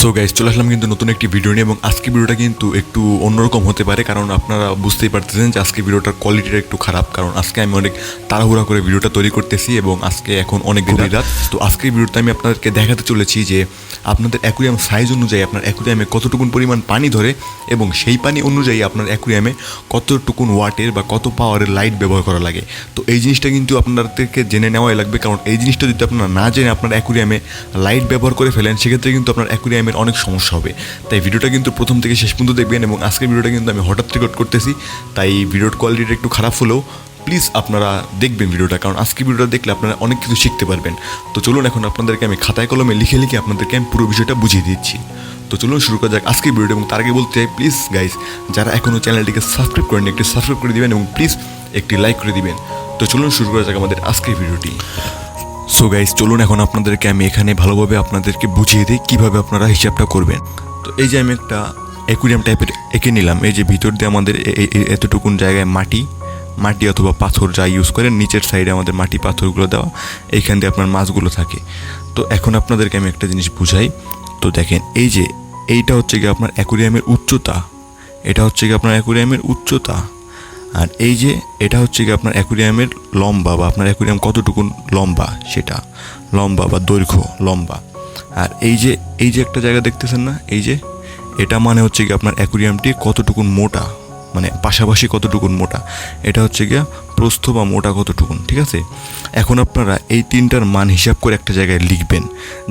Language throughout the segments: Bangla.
সো গাইজ চলে আসলাম কিন্তু নতুন একটি ভিডিও নিয়ে এবং আজকে ভিডিওটা কিন্তু একটু অন্যরকম হতে পারে কারণ আপনারা বুঝতেই পারতেছেন যে আজকে ভিডিওটার কোয়ালিটিটা একটু খারাপ। কারণ আজকে আমি অনেক তাড়াহুড়া করে ভিডিওটা তৈরি করতেছি এবং আজকে এখন অনেক গভীর রাত। তো আজকের ভিডিওতে আমি আপনাদেরকে দেখাতে চলেছি যে আপনাদের অ্যাকুরিয়াম সাইজ অনুযায়ী আপনার অ্যাকুরিয়ামে কতটুকুন পরিমাণ পানি ধরে এবং সেই পানি অনুযায়ী আপনার অ্যাকুরিয়ামে কতটুকুন ওয়াটের বা কত পাওয়ারের লাইট ব্যবহার করা লাগে। তো এই জিনিসটা কিন্তু আপনাদেরকে জেনে নেওয়াই লাগবে কারণ এই জিনিসটা যদি আপনারা না জেনে আপনার অ্যাকুরিয়ামে লাইট ব্যবহার করে ফেলেন সেক্ষেত্রে কিন্তু আপনার অ্যাকুরিয়ামের অনেক সমস্যা হবে। তাই ভিডিওটা কিন্তু প্রথম থেকে শেষ পর্যন্ত দেখবেন এবং আজকের ভিডিওটা কিন্তু আমি হঠাৎ রেকর্ড করতেছি। তাই ভিডিওর কোয়ালিটিটা একটু খারাপ হলেও প্লিজ আপনারা দেখবেন ভিডিওটা কারণ আজকে ভিডিওটা দেখলে আপনারা অনেক কিছু শিখতে পারবেন। তো চলুন এখন আপনাদেরকে আমি খাতায় কলমে লিখে লিখে আপনাদেরকে আমি পুরো বিষয়টা বুঝিয়ে দিচ্ছি। তো চলুন শুরু করা যাক আজকের ভিডিওটা এবং তার আগে বলতে চাই প্লিজ গাইস যারা এখনও চ্যানেলটিকে সাবস্ক্রাইব করেন একটি সাবস্ক্রাইব করে দিবেন এবং প্লিজ একটি লাইক করে দিবেন। তো চলুন শুরু করা যাক আমাদের আজকের ভিডিওটি সো গাইজ চলুন এখন আপনাদেরকে আমি এখানে ভালোভাবে আপনাদেরকে বুঝিয়ে দিই কীভাবে আপনারা হিসাবটা করবেন। তো এই যে আমি একটা অ্যাকুরিয়াম টাইপের এঁকে নিলাম, এই যে ভিতর দিয়ে আমাদের এতটুকুন জায়গায় মাটি মাটি অথবা পাথর যা ইউজ করেন নিচের সাইডে আমাদের মাটি পাথরগুলো দেওয়া, এইখান দিয়ে আপনার মাছগুলো থাকে। তো এখন আপনাদেরকে আমি একটা জিনিস বুঝাই। তো দেখেন, এই যে এইটা হচ্ছে গিয়ে আপনার অ্যাকুরিয়ামের উচ্চতা। এটা হচ্ছে গিয়ে আপনার অ্যাকুরিয়ামের উচ্চতা। আর এই যে, এটা হচ্ছে কি আপনার অ্যাকুরিয়ামের লম্বা বা আপনার অ্যাকুরিয়াম কতটুকু লম্বা সেটা। লম্বা বা দৈর্ঘ্য লম্বা। আর এই যে এই যে একটা জায়গা দেখতেছেন না? এই যে, এটা মানে হচ্ছে কি আপনার অ্যাকুরিয়ামটি কতটুকুন মোটা মানে পাশাপাশি কতটুকুন মোটা? এটা হচ্ছে গিয়া প্রস্থ বা মোটা কতটুকুন, ঠিক আছে? এখন আপনারা এই তিনটার মান হিসাব করে একটা জায়গায় লিখবেন।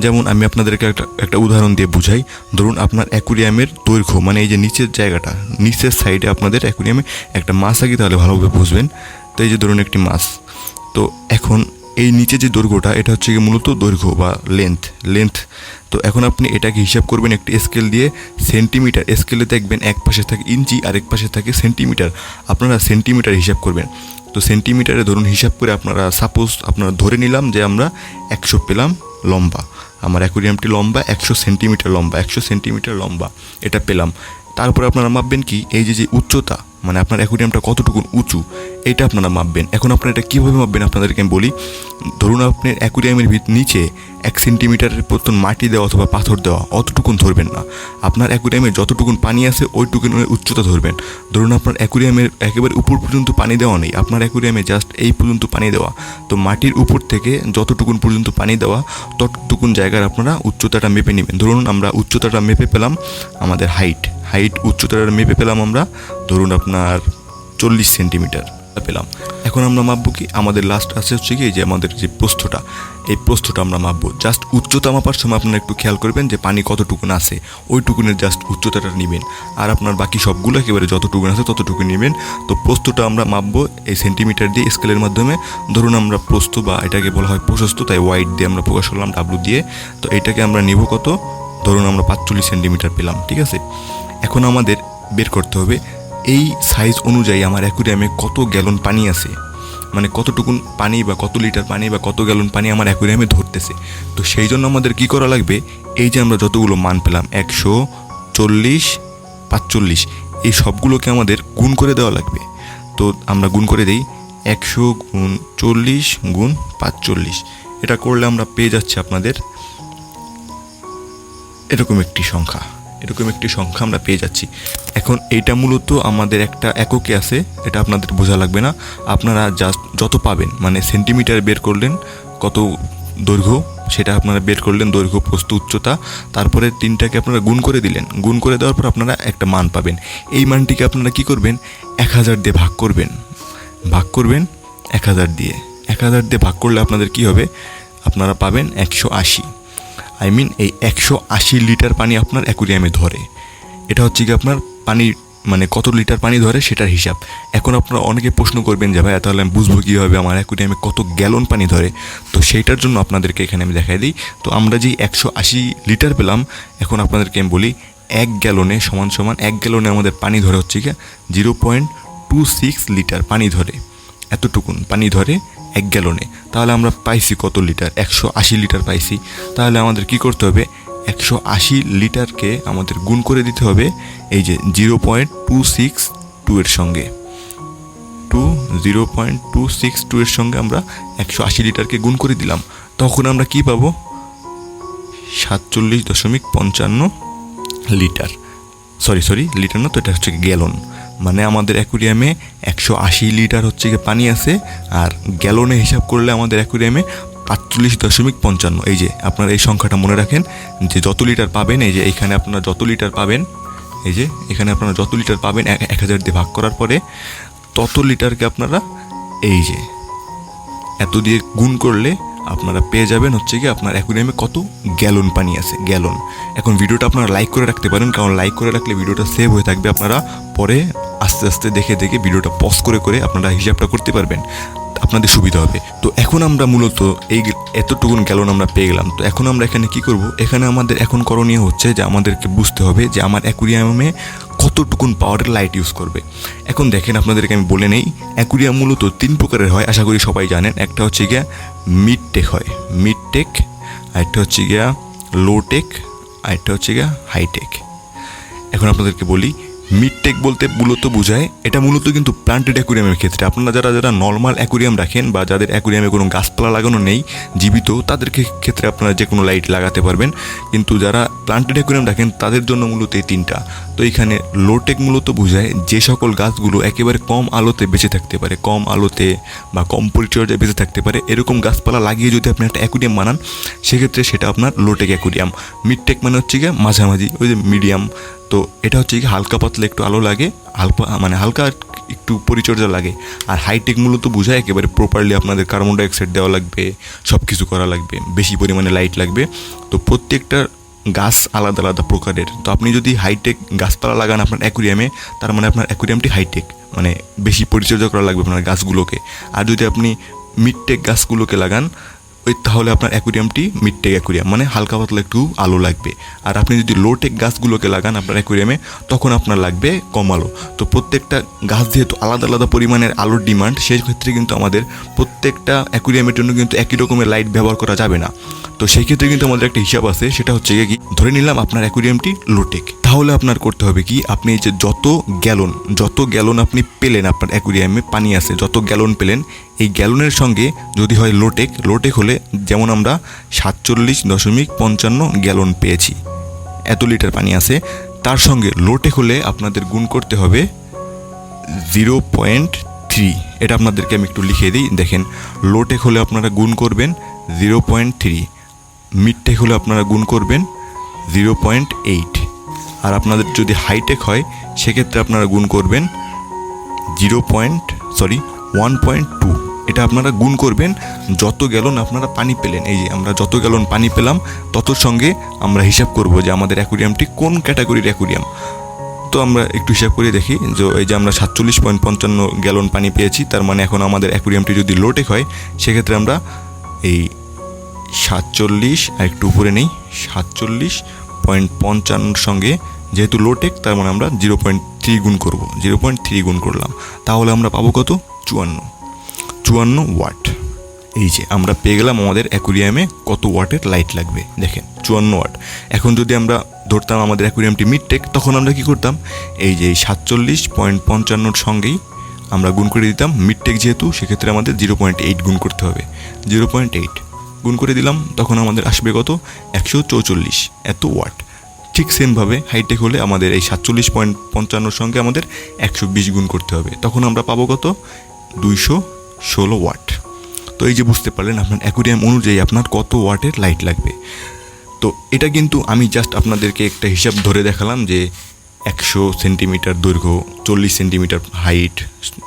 যেমন আমি আপনাদেরকে একটা একটা উদাহরণ দিয়ে বুঝাই। ধরুন আপনার অ্যাকুরিয়ামের দৈর্ঘ্য মানে এই যে নিচের জায়গাটা, নিচের সাইডে আপনাদের অ্যাকুরিয়ামে একটা মাছ আগে তাহলে ভালোভাবে বুঝবেন। তো এই যে ধরুন একটি মাছ। তো এখন এই নিচে যে দৈর্ঘ্যটা, এটা হচ্ছে মূলত দৈর্ঘ্য বা লেন্থ লেন্থ তো এখন আপনি এটাকে হিসাব করবেন একটি স্কেল দিয়ে সেন্টিমিটার স্কেলে দেখবেন এক পাশে থাকে ইঞ্চি আর এক পাশে থাকে সেন্টিমিটার আপনারা সেন্টিমিটার হিসাব করবেন। তো সেন্টিমিটারে ধরুন হিসাব করে আপনারা সাপোজ আপনারা ধরে নিলাম যে আমরা একশো পেলাম লম্বা। আমার অ্যাকুরিয়ামটি লম্বা, একশো সেন্টিমিটার লম্বা, একশো সেন্টিমিটার লম্বা, এটা পেলাম। তারপরে আপনারা মাপবেন কি? এই যে যে উচ্চতা মানে আপনার অ্যাকুরিয়ামটা কতটুকু উঁচু এটা আপনারা মাপবেন। এখন আপনারা এটা কীভাবে মাপবেন আপনাদেরকে আমি বলি, ধরুন আপনার অ্যাকুরিয়ামের ভিত নিচে এক সেন্টিমিটারের প্রতন মাটি দেওয়া অথবা পাথর দেওয়া, অতটুকুন ধরবেন না। আপনার অ্যাকুরিয়ামে যতটুকুন পানি আছে ওইটুকুনের উচ্চতা ধরবেন। ধরুন আপনার অ্যাকুরিয়ামের একেবারে উপর পর্যন্ত পানি দেওয়া নেই, আপনার অ্যাকুরিয়ামে জাস্ট এই পর্যন্ত পানি দেওয়া। তো মাটির উপর থেকে যতটুকুন পর্যন্ত পানি দেওয়া, ততটুকুন জায়গার আপনারা উচ্চতাটা মেপে নেবেন। ধরুন আমরা উচ্চতাটা মেপে পেলাম আমাদের হাইট হাইট উচ্চতাটা মেপে পেলাম আমরা, ধরুন আপনার চল্লিশ সেন্টিমিটার পেলাম। এখন আমরা মাপবো কি? আমাদের লাস্ট আছে হচ্ছে কি যে আমাদের যে প্রস্থটা, এই প্রস্থটা আমরা মাপবো। জাস্ট উচ্চতা মাপার সময় আপনারা একটু খেয়াল করবেন যে পানি কতটুকুন আছে, ওইটুকুনের জাস্ট উচ্চতাটা নেবেন। আর আপনার বাকি সবগুলো একেবারে যতটুকুন আছে ততটুকু নেবেন। তো প্রস্থটা আমরা মাপবো এই সেন্টিমিটার দিয়ে স্কেলের মাধ্যমে। ধরুন আমরা প্রস্থ বা এটাকে বলা হয় প্রশস্ত, তাই ওয়াইড দিয়ে আমরা প্রকাশ করলাম ডাব্লু দিয়ে। তো এটাকে আমরা নেব কত? ধরুন আমরা পাঁচচল্লিশ সেন্টিমিটার পেলাম, ঠিক আছে? এখন আমাদের বের করতে হবে এই সাইজ অনুযায়ী আমার অ্যাকুরিয়ামে কত গ্যালন পানি আছে? মানে কতটুকুন পানি বা কত লিটার পানি বা কত গ্যালন পানি আমার অ্যাকুরিয়ামে ধরতেছে? তো সেই জন্য আমাদের কি করা লাগবে? এই যে আমরা যতগুলো মান পেলাম, একশো চল্লিশ, পাঁচচল্লিশ, এই সবগুলোকে আমাদের গুণ করে দেওয়া লাগবে। তো আমরা গুণ করে দিই, একশো গুণ চল্লিশ গুণ পাঁচচল্লিশ। এটা করলে আমরা পেয়ে যাচ্ছি আপনাদের এরকম একটি সংখ্যা। এরকম একটি সংখ্যা আমরা পেয়ে যাচ্ছি। এখন এইটা মূলত আমাদের একটা এককে আছে, এটা আপনাদের বোঝা লাগবে না। আপনারা জাস্ট যত পাবেন মানে সেন্টিমিটার বের করলেন কত দৈর্ঘ্য, সেটা আপনারা বের করলেন দৈর্ঘ্য, প্রস্থ, উচ্চতা। তারপরে তিনটাকে আপনারা গুণ করে দিলেন। গুণ করে দেওয়ার পর আপনারা একটা মান পাবেন। এই মানটিকে আপনারা কি করবেন? এক হাজার দিয়ে ভাগ করবেন। ভাগ করবেন এক হাজার দিয়ে। এক হাজার দিয়ে ভাগ করলে আপনাদের কি হবে? আপনারা পাবেন একশো আশি। আই মিন এই একশো আশি লিটার পানি আপনার অ্যাকুরিয়ামে ধরে। এটা হচ্ছে কি আপনার পানি মানে কত লিটার পানি ধরে সেটার হিসাব। এখন আপনারা অনেকে প্রশ্ন করবেন যে, ভাইয়া, তাহলে আমি বুঝব কীভাবে আমার অ্যাকুরিয়ামে কত গ্যালন পানি ধরে? তো সেইটার জন্য আপনাদেরকে এখানে আমি দেখাই দিই। তো আমরা যেই একশো আশি লিটার পেলাম, এখন আপনাদেরকে আমি বলি এক গ্যালনে সমান সমান এক গ্যালনে আমাদের পানি ধরে হচ্ছে কি, zero point two six litre পানি ধরে। এতটুকুন পানি ধরে এক গ্যালনে। তাহলে আমরা পাইছি কত লিটার? একশো আশি লিটার পাইছি। তাহলে আমাদের কি করতে হবে? একশো আশি লিটারকে আমাদের গুণ করে দিতে হবে, এই যে zero point two six two এর সঙ্গে। Two, zero point two six two এর সঙ্গে আমরা একশো আশি লিটারকে গুণ করে দিলাম। তখন আমরা কি পাবো? সাতচল্লিশ দশমিক পঞ্চান্ন লিটার। সরি সরি, লিটার না তো, এটা হচ্ছে গ্যালন। মানে আমাদের অ্যাকুরিয়ামে একশো আশি লিটার হচ্ছে গিয়ে পানি আছে, আর গ্যালনে হিসাব করলে আমাদের অ্যাকুরিয়ামে পাঁচচল্লিশ দশমিক পঞ্চান্ন। এই যে আপনার এই সংখ্যাটা মনে রাখেন যে যত লিটার পাবেন, এই যে এইখানে আপনারা যত লিটার পাবেন, এই যে এখানে আপনারা যত লিটার পাবেন এক হাজার দিয়ে ভাগ করার পরে তত লিটারকে আপনারা এই যে এত দিয়ে গুণ করলে আপনারা পেয়ে যাবেন হচ্ছে কি আপনার অ্যাকুরিয়ামে কত গ্যালন পানি আছে, গ্যালন। এখন ভিডিওটা আপনারা লাইক করে রাখতে পারেন, কারণ লাইক করে রাখলে ভিডিওটা সেভ হয়ে থাকবে। আপনারা পরে আস্তে আস্তে দেখে দেখে ভিডিওটা পজ করে করে আপনারা হিসাবটা করতে পারবেন। আপনাদের সুবিধা হবে। তো এখন আমরা মূলত এই এতটুকুন গ্যালন আমরা পেয়ে গেলাম। তো এখন আমরা এখানে কি করব? এখানে আমাদের এখন করণীয় হচ্ছে যে আমাদেরকে বুঝতে হবে যে আমার অ্যাকুরিয়ামে কতটুকুন পাওয়ারের লাইট ইউজ করবে। এখন দেখেন আপনাদেরকে আমি বলে নেই, অ্যাকুরিয়াম মূলত তিন প্রকারের হয়, আশা করি সবাই জানেন। একটা হচ্ছে গিয়া মিড টেক হয়। মিড টেক আরেকটা হচ্ছে গিয়া লো টেক আরেকটা হচ্ছে গিয়া হাই টেক এখন আপনাদেরকে বলি মিড টেক বলতে মূলত বোঝায়, এটা মূলত কিন্তু প্লান্টেড অ্যাকুরিয়ামের ক্ষেত্রে। আপনারা যারা যারা নর্মাল অ্যাকুরিয়াম রাখেন বা যাদের অ্যাকুরিয়ামে কোনো গাছপালা লাগানো নেই, জীবিত, তাদের ক্ষেত্রে আপনারা যে কোনো লাইট লাগাতে পারবেন। কিন্তু যারা প্লান্টেড অ্যাকুরিয়াম রাখেন, তাদের জন্য মূলত এই তিনটা। তো এখানে লোটেক মূলত বোঝায় যে সকল গাছগুলো একেবারে কম আলোতে বেঁচে থাকতে পারে, কম আলোতে বা কম পরিচর্যায় বেঁচে থাকতে পারে। এরকম গাছপালা লাগিয়ে যদি আপনি একটা অ্যাকুরিয়াম বানান, সেক্ষেত্রে সেটা আপনার লোটেক অ্যাকুরিয়াম মিডটেক মানে হচ্ছে গিয়ে মাঝামাঝি, ওই যে মিডিয়াম তো এটা হচ্ছে কি হালকা পাতলা একটু আলো লাগে, হালকা মানে হালকা একটু পরিচর্যা লাগে। আর হাইটেক মূলত বোঝায় একেবারে প্রপারলি আপনাদের কার্বন ডাইঅক্সাইড দেওয়া লাগবে সব কিছু করা লাগবে, বেশি পরিমাণে লাইট লাগবে। তো প্রত্যেকটা গাছ আলাদা আলাদা প্রকারের। তো আপনি যদি হাইটেক গাছপালা লাগান আপনার অ্যাকুরিয়ামে তার মানে আপনার অ্যাকুরিয়ামটি হাইটেক মানে বেশি পরিচর্যা করা লাগবে আপনার গাছগুলোকে। আর যদি আপনি মিডটেক গাছগুলোকে লাগান তাহলে আপনার অ্যাকুরিয়ামটি মিডটেক অ্যাকুরিয়াম মানে হালকা পাতলা একটু আলো লাগবে। আর আপনি যদি লোটেক গাছগুলোকে লাগান আপনার অ্যাকুরিয়ামে, তখন আপনার লাগবে কম আলো। তো প্রত্যেকটা গাছ যেহেতু আলাদা আলাদা পরিমাণের আলোর ডিমান্ড, সেই ক্ষেত্রে কিন্তু আমাদের প্রত্যেকটা অ্যাকুরিয়ামের জন্য কিন্তু একই রকমের লাইট ব্যবহার করা যাবে না। তো সেই ক্ষেত্রে কিন্তু আমাদের একটা হিসাব আছে, সেটা হচ্ছে কি, ধরে নিলাম আপনার অ্যাকুরিয়ামটি লোটেক তাহলে আপনার করতে হবে কি? আপনি এই যে যত গ্যালন যত গ্যালন আপনি পেলেন আপনার অ্যাকুরিয়ামে, পানি আছে, যত গ্যালন পেলেন, এই গ্যালনের সঙ্গে যদি হয় লোটেক লোটেক হলে যেমন আমরা সাতচল্লিশ দশমিক পঞ্চান্ন গ্যালন পেয়েছি। এত লিটার পানি আছে। তার সঙ্গে লোটেক হলে আপনাদের গুণ করতে হবে জিরো পয়েন্ট থ্রি। এটা আপনাদেরকে আমি একটু লিখে দিই, দেখেন। লোটেক হলে আপনারা গুণ করবেন জিরো পয়েন্ট থ্রি। মিডটেক হলে আপনারা গুণ করবেন জিরো পয়েন্ট এইট। আর আপনাদের যদি হাইটেক হয়, সেক্ষেত্রে আপনারা গুণ করবেন zero point sorry one point two এটা আপনারা গুণ করবেন, যত গ্যালন আপনারা পানি পেলেন। এই যে আমরা যত গ্যালন পানি পেলাম ততর সঙ্গে আমরা হিসাব করব যে আমাদের অ্যাকুরিয়ামটি কোন ক্যাটাগরির অ্যাকুরিয়াম তো আমরা একটু হিসাব করে দেখি যে এই যে আমরা সাতচল্লিশ পয়েন্ট পঞ্চান্ন গ্যালন পানি পেয়েছি, তার মানে এখন আমাদের অ্যাকুরিয়ামটি যদি লোটেক হয়, সেক্ষেত্রে আমরা এই সাতচল্লিশ আর একটু উপরে নেই, সাতচল্লিশ পয়েন্ট পঞ্চান্নর সঙ্গে যেহেতু লোটেক তার মানে আমরা জিরো পয়েন্ট থ্রি গুণ করব। জিরো পয়েন্ট থ্রি গুণ করলাম। তাহলে আমরা পাবো কত? চুয়ান্ন। চুয়ান্ন ওয়াট এই যে, আমরা পেয়ে গেলাম আমাদের অ্যাকুরিয়ামে কত ওয়াটের লাইট লাগবে। দেখেন, চুয়ান্ন ওয়াট এখন যদি আমরা ধরতাম আমাদের অ্যাকুরিয়ামটি মিডটেক তখন আমরা কি করতাম? এই যে সাতচল্লিশ পয়েন্ট পঞ্চান্নর সঙ্গেই আমরা গুণ করে দিতাম মিডটেক যেহেতু, সেক্ষেত্রে আমাদের জিরো পয়েন্ট এইট গুণ করতে হবে। জিরো পয়েন্ট এইট গুণ করে দিলাম, তখন আমাদের আসবে কত? একশো চৌচল্লিশ। এত ওয়াট ঠিক সেমভাবে হাইটেক হলে আমাদের এই সাতচল্লিশ পয়েন্ট পঞ্চান্নর সঙ্গে আমাদের একশো বিশ গুণ করতে হবে। তখন আমরা পাবো কত? দুইশো ষোলো ওয়াট তো এই যে বুঝতে পারলেন আপনার অ্যাকুরিয়াম অনুযায়ী আপনার কত ওয়াটের লাইট লাগবে। তো এটা কিন্তু আমি জাস্ট আপনাদেরকে একটা হিসাব ধরে দেখালাম যে একশো সেন্টিমিটার দৈর্ঘ্য, চল্লিশ সেন্টিমিটার হাইট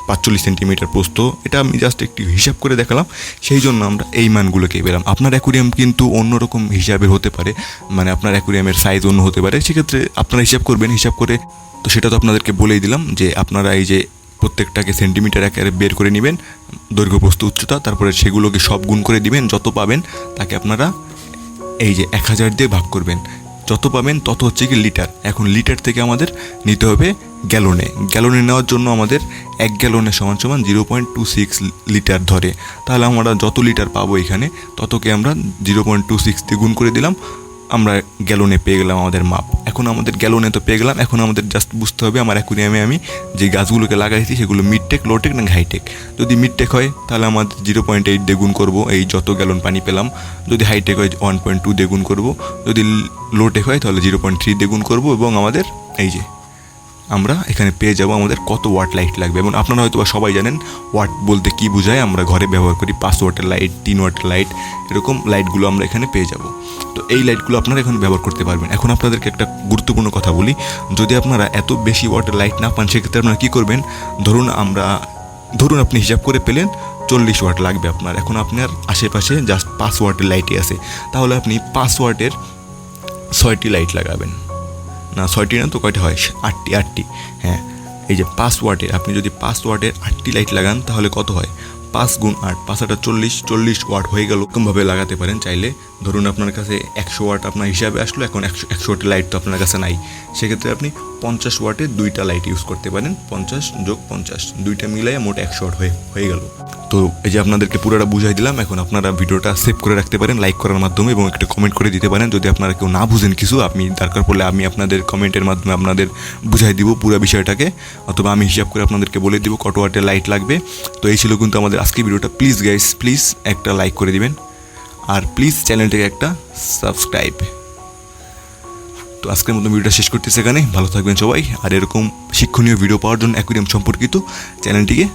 পাঁচচল্লিশ সেন্টিমিটার প্রস্থ, এটা আমি জাস্ট একটি হিসাব করে দেখালাম। সেই জন্য আমরা এই মানগুলোকে পেলাম। আপনার অ্যাকুরিয়াম কিন্তু অন্যরকম হিসাবে হতে পারে মানে আপনার অ্যাকুরিয়ামের সাইজ অন্য হতে পারে। সেক্ষেত্রে আপনারা হিসাব করবেন, হিসাব করে। তো সেটা তো আপনাদেরকে বলেই দিলাম যে আপনারা এই যে প্রত্যেকটাকে সেন্টিমিটার আকারে বের করে নেবেন, দৈর্ঘ্য, প্রস্থ, উচ্চতা, তারপরে সেগুলোকে সব গুণ করে দিবেন, যত পাবেন, তাকে আপনারা এই যে এক হাজার দিয়ে ভাগ করবেন। যত পাবেন তত হচ্ছে কি লিটার। এখন লিটার থেকে আমাদের নিতে হবে গ্যালনে। গ্যালনে নেওয়ার জন্য আমাদের এক গ্যালনে সমান সমান zero point two six litre ধরে। তাহলে আমরা যত লিটার পাবো এখানে, ততকে আমরা জিরো পয়েন্ট টু সিক্স দিয়ে গুণ করে দিলাম। আমরা গ্যালনে পেয়ে গেলাম আমাদের মাপ। এখন আমাদের গ্যালনে তো পেয়ে গেলাম, এখন আমাদের জাস্ট বুঝতে হবে আমার অ্যাকুরিয়ামে আমি যে গাছগুলোকে লাগাইছি সেগুলো মিডটেক লোটেক না হাইটেক যদি মিডটেক হয়, তাহলে আমাদের জিরো পয়েন্ট এইট দ্বিগুণ করব, এই যত গ্যালন পানি পেলাম। যদি হাইটেক হয় ওয়ান পয়েন্ট টু দ্বিগুণ করব। যদি লোটেক হয়, তাহলে জিরো পয়েন্ট থ্রি দ্বিগুণ করব এবং আমাদের এই যে আমরা এখানে পেয়ে যাব আমাদের কত ওয়াট লাইট লাগবে। এবং আপনারা হয়তো সবাই জানেন, ওয়াট বলতে কি বোঝায়, আমরা ঘরে ব্যবহার করি পাঁচ ওয়াটের লাইট, তিন ওয়াটের লাইট, এরকম লাইটগুলো আমরা এখানে পেয়ে যাব। তো এই লাইটগুলো আপনারা এখন ব্যবহার করতে পারবেন। এখন আপনাদেরকে একটা গুরুত্বপূর্ণ কথা বলি, যদি আপনারা এত বেশি ওয়াটের লাইট না পান, সেক্ষেত্রে আপনারা কী করবেন? ধরুন আমরা, ধরুন আপনি হিসাব করে পেলেন চল্লিশ ওয়াট লাগবে আপনার। এখন আপনার আশেপাশে জাস্ট পাঁচ ওয়াটের লাইটই আছে। তাহলে আপনি পাঁচ ওয়াটের ছয়টি লাইট লাগাবেন। না, ছয়টি না তো কয়টা হয়? আটটি আটটি। হ্যাঁ এই যে পাঁচ ওয়াটের আপনি যদি পাঁচ ওয়াটের আটটি লাইট লাগান, তাহলে কত হয়? পাঁচ গুণ আট, পাঁচ আটা চল্লিশ চল্লিশ ওয়াট হয়ে গেল। এরকমভাবে লাগাতে পারেন চাইলে। ধরুন আপনার কাছে একশো ওয়াট আপনার হিসাবে আসলো, এখন একশো একশো ওয়াটের লাইট তো আপনার কাছে নাই। সেক্ষেত্রে আপনি পঞ্চাশ ওয়াটে দুইটা লাইট ইউজ করতে পারেন, পঞ্চাশ যোগ পঞ্চাশ, দুইটা মিলাই মোট একশো ওয়াট হয়ে হয়ে গেল। তো এই যে আপনাদেরকে পুরোটা বুঝাই দিলাম, এখন আপনারা ভিডিওটা সেভ করে রাখতে পারেন লাইক করার মাধ্যমে এবং একটা কমেন্ট করে দিতে পারেন। যদি আপনারা কেউ না বুঝেন কিছু, আপনি দরকার পড়লে আমি আপনাদের কমেন্টের মাধ্যমে আপনাদের বুঝাই দিব পুরো বিষয়টাকে। অথবা আমি হিসাব করে আপনাদেরকে বলে দিব কত ওয়াটের লাইট লাগবে। তো এই ছিল কিন্তু আমাদের আজকে ভিডিওটা। প্লিজ গাইস প্লিজ একটা লাইক করে দিবেন। আর প্লিজ চ্যানেলটাকে একটা সাবস্ক্রাইব তো আজকের মতো ভিডিওটা শেষ করতেছে এখানে। ভালো থাকবেন সবাই। আর এরকম শিক্ষণীয় ভিডিও পাওয়ার জন্য অ্যাকুরিয়াম সম্পর্কিত চ্যানেলটিকে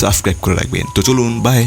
সাবস্ক্রাইব করে রাখবেন। তো চলুন বাই